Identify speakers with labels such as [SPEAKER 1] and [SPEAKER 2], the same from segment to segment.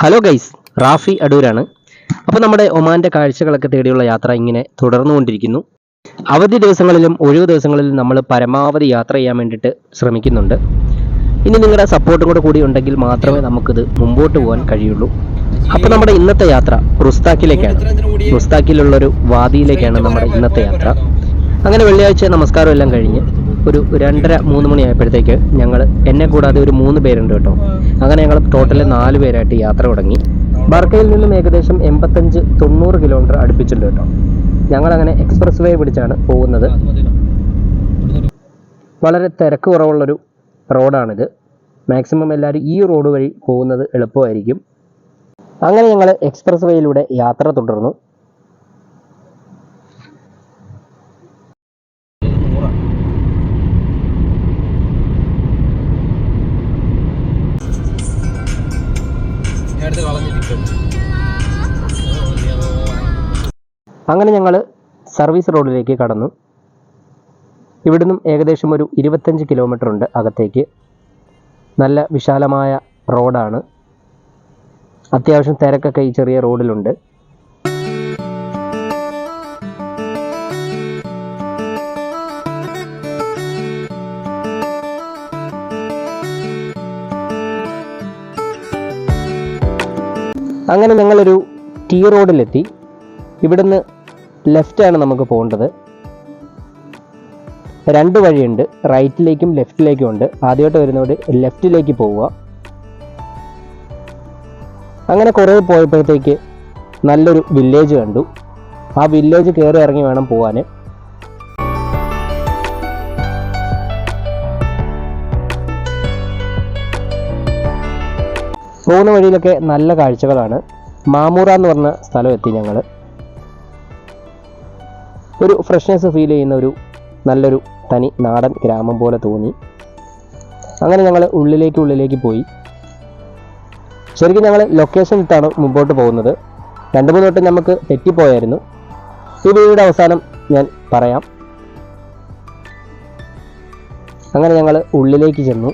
[SPEAKER 1] Hello guys Rafi അടൂരാണ് അപ്പോൾ നമ്മുടെ ഒമാന്റെ കാഴ്ചകളൊക്കെ തേടിയുള്ള യാത്ര ഇങ്ങനെ തുടർന്നുകൊണ്ടിരിക്കുന്നു. അവധി ദിവസങ്ങളിലും ഒഴിവ് ദിവസങ്ങളിലും നമ്മൾ പരമാവധി യാത്ര ചെയ്യാൻ വേണ്ടിയിട്ട് ശ്രമിക്കുന്നുണ്ട്. ഇനി നിങ്ങളുടെ സപ്പോർട്ടും കൂടെ കൂടി ഉണ്ടെങ്കിൽ മാത്രമേ നമുക്കിത് മുമ്പോട്ട് പോകാൻ കഴിയുള്ളൂ. അപ്പോൾ നമ്മുടെ ഇന്നത്തെ യാത്ര റുസ്താക്കിലേക്കാണ് റുസ്താക്കിലുള്ളൊരു വാദിയിലേക്കാണ് നമ്മുടെ ഇന്നത്തെ യാത്ര. അങ്ങനെ വെള്ളിയാഴ്ച നമസ്കാരം എല്ലാം കഴിഞ്ഞ് ഒരു രണ്ടര മൂന്ന് മണിയായപ്പോഴത്തേക്ക് ഞങ്ങൾ എന്നെ കൂടാതെ ഒരു മൂന്ന് പേരുണ്ട് കേട്ടോ. അങ്ങനെ ഞങ്ങൾ ടോട്ടൽ നാല് പേരായിട്ട് യാത്ര തുടങ്ങി. ബർക്കയിൽ നിന്നും ഏകദേശം എൺപത്തഞ്ച് തൊണ്ണൂറ് കിലോമീറ്റർ അടുപ്പിച്ചിട്ടുണ്ട് കേട്ടോ. ഞങ്ങൾ അങ്ങനെ എക്സ്പ്രസ് വേ പിടിച്ചാണ് പോകുന്നത്. വളരെ തിരക്ക് കുറവുള്ളൊരു റോഡാണിത് മാക്സിമം എല്ലാവരും ഈ റോഡ് വഴി പോകുന്നത് എളുപ്പമായിരിക്കും. അങ്ങനെ ഞങ്ങൾ എക്സ്പ്രസ് വേയിലൂടെ യാത്ര തുടർന്നു. അങ്ങനെ ഞങ്ങൾ സർവീസ് റോഡിലേക്ക് കടന്നു. ഇവിടുന്നും ഏകദേശം ഒരു ഇരുപത്തഞ്ച് കിലോമീറ്റർ ഉണ്ട് അകത്തേക്ക്. നല്ല വിശാലമായ റോഡാണ് അത്യാവശ്യം തിരക്കൊക്കെ ഈ ചെറിയ റോഡിലുണ്ട് അങ്ങനെ ഞങ്ങളൊരു ടി റോഡിലെത്തി ഇവിടുന്ന് ലെഫ്റ്റാണ് നമുക്ക് പോകേണ്ടത്. രണ്ട് വഴിയുണ്ട്. റൈറ്റിലേക്കും ലെഫ്റ്റിലേക്കും ഉണ്ട്. ആദ്യമായിട്ട് വരുന്നവർ ലെഫ്റ്റിലേക്ക് പോവുക. അങ്ങനെ കുറേ പോയപ്പോഴത്തേക്ക് നല്ലൊരു വില്ലേജ് കണ്ടു. ആ വില്ലേജ് കയറി ഇറങ്ങി വേണം പോകാൻ പോകുന്ന വഴിയിലൊക്കെ നല്ല കാഴ്ചകളാണ്. മാമൂറ എന്ന് പറഞ്ഞ സ്ഥലം എത്തി ഞങ്ങൾ ഒരു ഫ്രഷ്നെസ് ഫീൽ ചെയ്യുന്ന ഒരു നല്ലൊരു തനി നാടൻ ഗ്രാമം പോലെ തോന്നി. അങ്ങനെ ഞങ്ങൾ ഉള്ളിലേക്ക് ഉള്ളിലേക്ക് പോയി. ശരിക്കും ഞങ്ങൾ ലൊക്കേഷൻ ഇട്ടാണ് മുമ്പോട്ട് പോകുന്നത്. രണ്ട് മൂന്ന് തൊട്ട് നമുക്ക് തെറ്റിപ്പോയായിരുന്നു. ഈ വീഡിയോയുടെ അവസാനം ഞാൻ പറയാം. അങ്ങനെ ഞങ്ങൾ ഉള്ളിലേക്ക് ചെന്നു.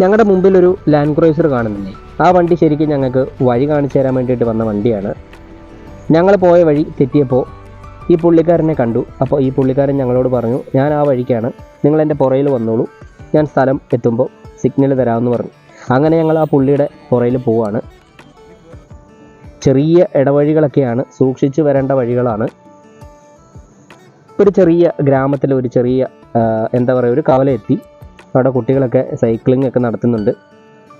[SPEAKER 1] ഞങ്ങളുടെ മുമ്പിൽ ഒരു ലാൻഡ് ക്രൂസർ കാണുന്നില്ലേ? ആ വണ്ടി ശരിക്കും ഞങ്ങൾക്ക് വഴി കാണിച്ചു തരാൻ വേണ്ടിയിട്ട് വന്ന വണ്ടിയാണ്. ഞങ്ങൾ പോയ വഴി തെറ്റിയപ്പോൾ ഈ പുള്ളിക്കാരനെ കണ്ടു. അപ്പോൾ ഈ പുള്ളിക്കാരൻ ഞങ്ങളോട് പറഞ്ഞു ഞാൻ ആ വഴിക്കാണ്. നിങ്ങൾ എന്റെ പുറയിൽ വന്നോളൂ. ഞാൻ സ്ഥലം എത്തുമ്പോൾ സിഗ്നൽ തരാമെന്ന് പറഞ്ഞു. അങ്ങനെ ഞങ്ങൾ ആ പുള്ളിയുടെ പുറയിൽ പോവാണ്. ചെറിയ ഇടവഴികളൊക്കെയാണ് സൂക്ഷിച്ചു വരേണ്ട വഴികളാണ്. ഒരു ചെറിയ ഗ്രാമത്തിൽ ഒരു ചെറിയ എന്താ പറയുക ഒരു കവല എത്തി. അവിടെ കുട്ടികളൊക്കെ സൈക്ലിംഗ് ഒക്കെ നടത്തുന്നുണ്ട്.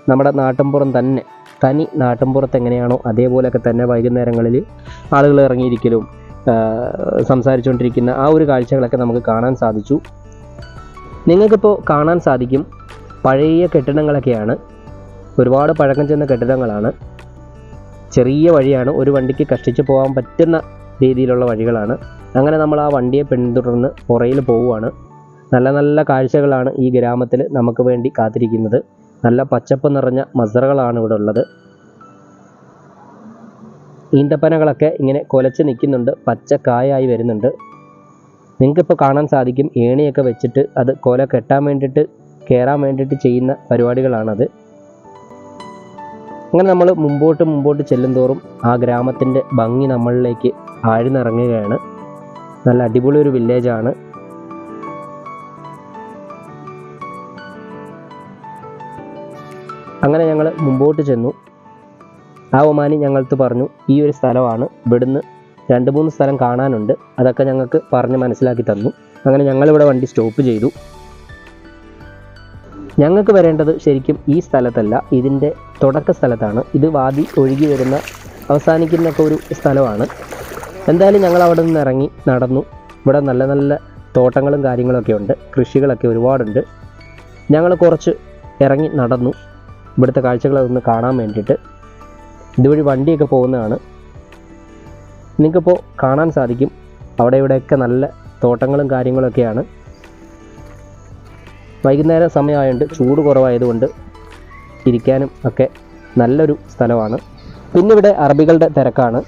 [SPEAKER 1] നമ്മുടെ നാട്ടിൻപുറം തന്നെ തനി നാട്ടിൻപുറത്ത് എങ്ങനെയാണോ അതേപോലെയൊക്കെ തന്നെ വൈകുന്നേരങ്ങളിൽ ആളുകൾ ഇറങ്ങിയിരിക്കലും സംസാരിച്ചുകൊണ്ടിരിക്കുന്ന ആ ഒരു കാഴ്ചകളൊക്കെ നമുക്ക് കാണാൻ സാധിച്ചു. നിങ്ങൾക്കിപ്പോൾ കാണാൻ സാധിക്കും പഴയ കെട്ടിടങ്ങളൊക്കെയാണ്. ഒരുപാട് പഴക്കം ചെന്ന കെട്ടിടങ്ങളാണ്. ചെറിയ വഴിയാണ് ഒരു വണ്ടിക്ക് കഷ്ടിച്ച് പോകാൻ പറ്റുന്ന രീതിയിലുള്ള വഴികളാണ്. അങ്ങനെ നമ്മൾ ആ വണ്ടിയെ പിന്തുടർന്ന് പുറയിൽ പോവുകയാണ്. നല്ല നല്ല കാഴ്ചകളാണ് ഈ ഗ്രാമത്തിൽ നമുക്ക് വേണ്ടി കാത്തിരിക്കുന്നത്. നല്ല പച്ചപ്പ് നിറഞ്ഞ മസറകളാണ് ഇവിടെ ഉള്ളത്. ഈന്തപ്പനകളൊക്കെ ഇങ്ങനെ കൊലച്ച് നിൽക്കുന്നുണ്ട്. പച്ചക്കായായി വരുന്നുണ്ട്. നിങ്ങൾക്കിപ്പോൾ കാണാൻ സാധിക്കും ഏണിയൊക്കെ വെച്ചിട്ട് അത് കൊല കെട്ടാൻ വേണ്ടിയിട്ട് കയറാൻ വേണ്ടിയിട്ട് ചെയ്യുന്ന പരിപാടികളാണത്. അങ്ങനെ നമ്മൾ മുമ്പോട്ട് മുമ്പോട്ട് ചെല്ലുന്തോറും ആ ഗ്രാമത്തിന്റെ ഭംഗി നമ്മളിലേക്ക് ആഴ്ന്നിറങ്ങുകയാണ്. നല്ല അടിപൊളി ഒരു വില്ലേജാണ്. അങ്ങനെ ഞങ്ങൾ മുമ്പോട്ട് ചെന്നു. ആ ഒമാനി ഞങ്ങൾക്ക് പറഞ്ഞു ഈ ഒരു സ്ഥലമാണ്. ഇവിടുന്ന് രണ്ട് മൂന്ന് സ്ഥലം കാണാനുണ്ട്. അതൊക്കെ ഞങ്ങൾക്ക് പറഞ്ഞ് മനസ്സിലാക്കി തന്നു. അങ്ങനെ ഞങ്ങളിവിടെ വണ്ടി സ്റ്റോപ്പ് ചെയ്തു. ഞങ്ങൾക്ക് വരേണ്ടത് ശരിക്കും ഈ സ്ഥലത്തല്ല. ഇതിന്റെ തുടക്ക സ്ഥലത്താണ്. ഇത് വാതി ഒഴുകി വരുന്ന അവസാനിക്കുന്നൊക്കെ ഒരു സ്ഥലമാണ്. എന്തായാലും ഞങ്ങൾ അവിടെ നിന്ന് ഇറങ്ങി നടന്നു. ഇവിടെ നല്ല നല്ല തോട്ടങ്ങളും കാര്യങ്ങളൊക്കെ ഉണ്ട്. കൃഷികളൊക്കെ ഒരുപാടുണ്ട്. ഞങ്ങൾ കുറച്ച് ഇറങ്ങി നടന്നു. ഇവിടുത്തെ കാഴ്ചകളൊന്ന് കാണാൻ വേണ്ടിയിട്ട് ഇതുവഴി വണ്ടിയൊക്കെ പോകുന്നതാണ്. നിങ്ങൾക്കിപ്പോൾ കാണാൻ സാധിക്കും. അവിടെ ഇവിടെയൊക്കെ നല്ല തോട്ടങ്ങളും കാര്യങ്ങളൊക്കെയാണ്. വൈകുന്നേരം സമയമായതുകൊണ്ട് ചൂട് കുറവായതുകൊണ്ട് ഇരിക്കാനും ഒക്കെ നല്ലൊരു സ്ഥലമാണ്. പിന്നെ ഇവിടെ അറബികളുടെ തിരക്കാണ്.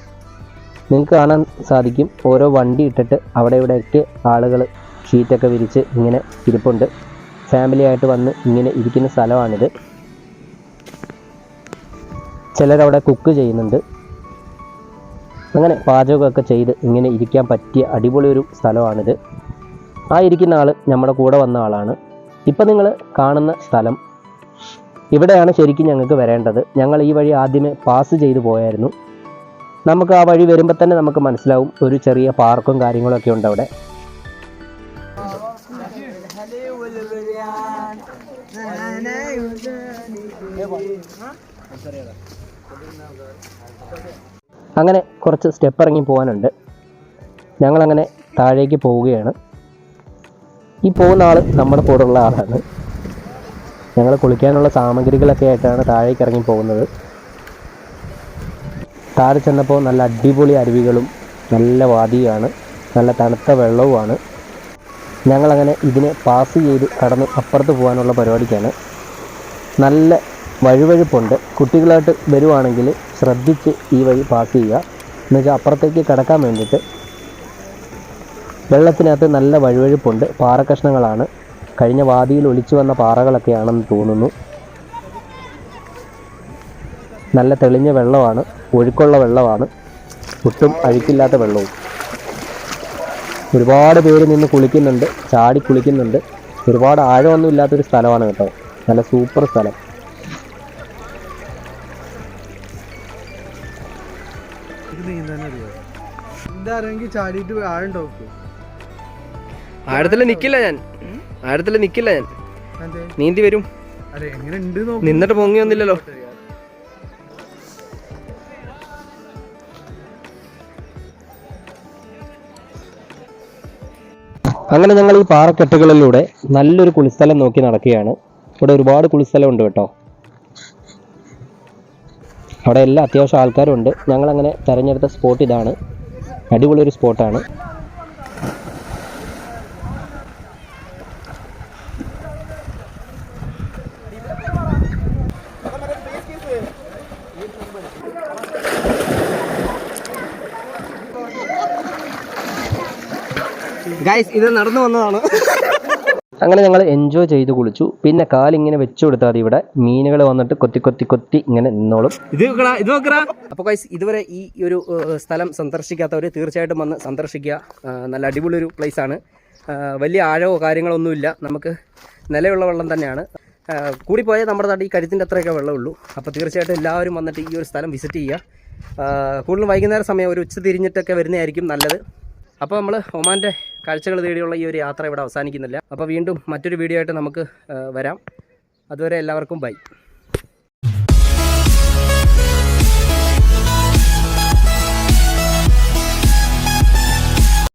[SPEAKER 1] നിങ്ങൾക്ക് കാണാൻ സാധിക്കും. ഓരോ വണ്ടി ഇട്ടിട്ട് അവിടെ ഇവിടെയൊക്കെ ആളുകൾ ഷീറ്റൊക്കെ വിരിച്ച് ഇങ്ങനെ ഇരിപ്പുണ്ട്. ഫാമിലി ആയിട്ട് വന്ന് ഇങ്ങനെ ഇരിക്കുന്ന സ്ഥലമാണിത്. ചിലരവിടെ കുക്ക് ചെയ്യുന്നുണ്ട് അങ്ങനെ പാചകമൊക്കെ ചെയ്ത് ഇങ്ങനെ ഇരിക്കാൻ പറ്റിയ അടിപൊളി ഒരു സ്ഥലമാണിത് ആ ഇരിക്കുന്ന ആൾ നമ്മുടെ കൂടെ വന്ന ആളാണ് ഇപ്പം നിങ്ങൾ കാണുന്ന സ്ഥലം ഇവിടെയാണ് ശരിക്കും ഞങ്ങൾക്ക് വരേണ്ടത് ഞങ്ങൾ ഈ വഴി ആദ്യമേ പാസ് ചെയ്തു പോയായിരുന്നു നമുക്ക് ആ വഴി വരുമ്പോൾ തന്നെ നമുക്ക് മനസ്സിലാവും ഒരു ചെറിയ പാർക്കും കാര്യങ്ങളൊക്കെ ഉണ്ട് അവിടെ അങ്ങനെ കുറച്ച് സ്റ്റെപ്പ് ഇറങ്ങി പോകാനുണ്ട്. ഞങ്ങളങ്ങനെ താഴേക്ക് പോവുകയാണ്. ഈ പോകുന്ന ആൾ നമ്മുടെ കൂടെ ഉള്ള ആളാണ്. ഞങ്ങൾ കുളിക്കാനുള്ള സാമഗ്രികളൊക്കെ ആയിട്ടാണ് താഴേക്ക് ഇറങ്ങി പോകുന്നത്. താഴെ ചെന്നപ്പോൾ നല്ല അടിപൊളി അരുവികളും നല്ല വാദിയാണ് നല്ല തണുത്ത വെള്ളവുമാണ്. ഞങ്ങളങ്ങനെ ഇതിനെ പാസ് ചെയ്ത് കടന്ന് അപ്പുറത്ത് പോകാനുള്ള പരിപാടിക്കാണ്. നല്ല വഴുവഴുപ്പുണ്ട്. കുട്ടികളായിട്ട് വരുവാണെങ്കിൽ ശ്രദ്ധിച്ച് ഈ വഴി പാസ് ചെയ്യുക. എന്നുവെച്ചാൽ അപ്പുറത്തേക്ക് കിടക്കാൻ വേണ്ടിയിട്ട് വെള്ളത്തിനകത്ത് നല്ല വഴുവഴുപ്പുണ്ട്. പാറക്കഷ്ണങ്ങളാണ്. കഴിഞ്ഞ വാദിയിൽ ഒളിച്ചു വന്ന പാറകളൊക്കെയാണെന്ന് തോന്നുന്നു. നല്ല തെളിഞ്ഞ വെള്ളമാണ്. ഒഴുക്കുള്ള വെള്ളമാണ്. ഒട്ടും അഴുക്കില്ലാത്ത വെള്ളവും. ഒരുപാട് പേര് നിന്ന് കുളിക്കുന്നുണ്ട്. ചാടി കുളിക്കുന്നുണ്ട്. ഒരുപാട് ആഴമൊന്നും ഇല്ലാത്തൊരു സ്ഥലമാണ് കേട്ടോ. നല്ല സൂപ്പർ സ്ഥലം.
[SPEAKER 2] ഇതാരെങ്കിൽ ചാടിയിട്ട് ആഴുണ്ടാവും
[SPEAKER 3] ആഴത്തിൽ നിക്കില്ല ഞാൻ. ആഴത്തിൽ നിക്കില്ല ഞാൻ. നീന്തി വരും. നിന്നിട്ട് പൊങ്ങി വന്നില്ലല്ലോ.
[SPEAKER 1] അങ്ങനെ ഞങ്ങൾ ഈ പാറക്കെട്ടുകളിലൂടെ നല്ലൊരു കുളിസ്ഥലം നോക്കി നടക്കുകയാണ്. ഇവിടെ ഒരുപാട് കുളിസ്ഥലം ഉണ്ട് കേട്ടോ. അവിടെ എല്ലാ അത്യാവശ്യം ആൾക്കാരും ഉണ്ട് ഞങ്ങളങ്ങനെ തിരഞ്ഞെടുത്ത സ്പോട്ട് ഇതാണ്. അടിപൊളി ഒരു സ്പോട്ടാണ്.
[SPEAKER 3] ഗൈസ് ഇത് നടന്നു വന്നതാണ്.
[SPEAKER 1] അങ്ങനെ ഞങ്ങൾ എൻജോയ് ചെയ്ത് കുളിച്ചു. പിന്നെ കാലിങ്ങനെ വെച്ചു കൊടുത്താൽ മതി ഇവിടെ. മീനുകൾ വന്നിട്ട് കൊത്തി കൊത്തി കൊത്തി ഇങ്ങനെ നിന്നോളും.
[SPEAKER 3] ഇത് നോക്കടാ ഇത് നോക്കടാ. അപ്പോൾ ഗൈസ് ഇതുവരെ ഈ ഒരു സ്ഥലം സന്ദർശിക്കാത്തവർ തീർച്ചയായിട്ടും വന്ന് സന്ദർശിക്കുക. നല്ല അടിപൊളി ഒരു പ്ലേസ് ആണ് വലിയ ആഴമോ കാര്യങ്ങളോ ഒന്നുമില്ല നമുക്ക് നിലയുള്ള വെള്ളം തന്നെയാണ്. കൂടി കൂടിപ്പോയാൽ നമ്മുടെ നാട്ടിൽ ഈ കരുത്തിന്റെ അത്രയൊക്കെ വെള്ളമുള്ളൂ. അപ്പോൾ തീർച്ചയായിട്ടും എല്ലാവരും വന്നിട്ട് ഈ ഒരു സ്ഥലം വിസിറ്റ് ചെയ്യുക. കൂടുതലും വൈകുന്നേര സമയം ഒരു ഉച്ച തിരിഞ്ഞിട്ടൊക്കെ വരുന്നതായിരിക്കും നല്ലത്. അപ്പോൾ നമ്മൾ ഒമാന്റെ കാഴ്ചകൾ തേടിയുള്ള ഈ ഒരു യാത്ര ഇവിടെ അവസാനിക്കുന്നില്ല. അപ്പോൾ വീണ്ടും മറ്റൊരു വീഡിയോ ആയിട്ട് നമുക്ക് വരാം. അതുവരെ എല്ലാവർക്കും ബൈ.